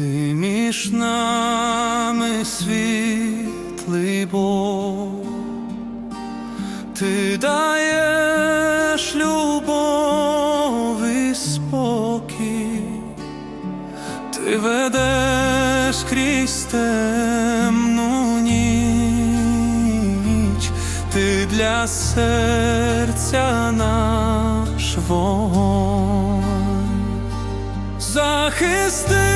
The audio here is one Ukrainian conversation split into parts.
Ти між нами світлий Бог, ти даєш любов і спокій, ти ведеш крізь темну ніч, ти для серця наш вогонь. захисти.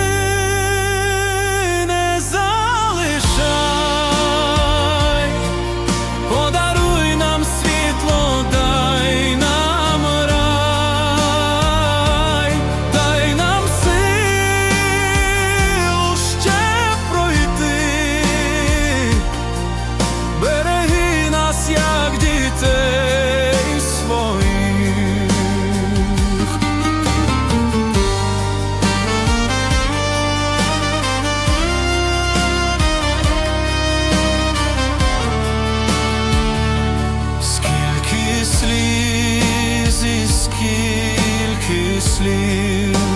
sleep.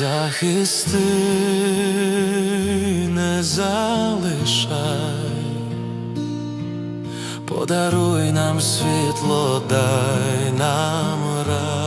захисти, не залишай, подаруй нам світло, дай нам рай.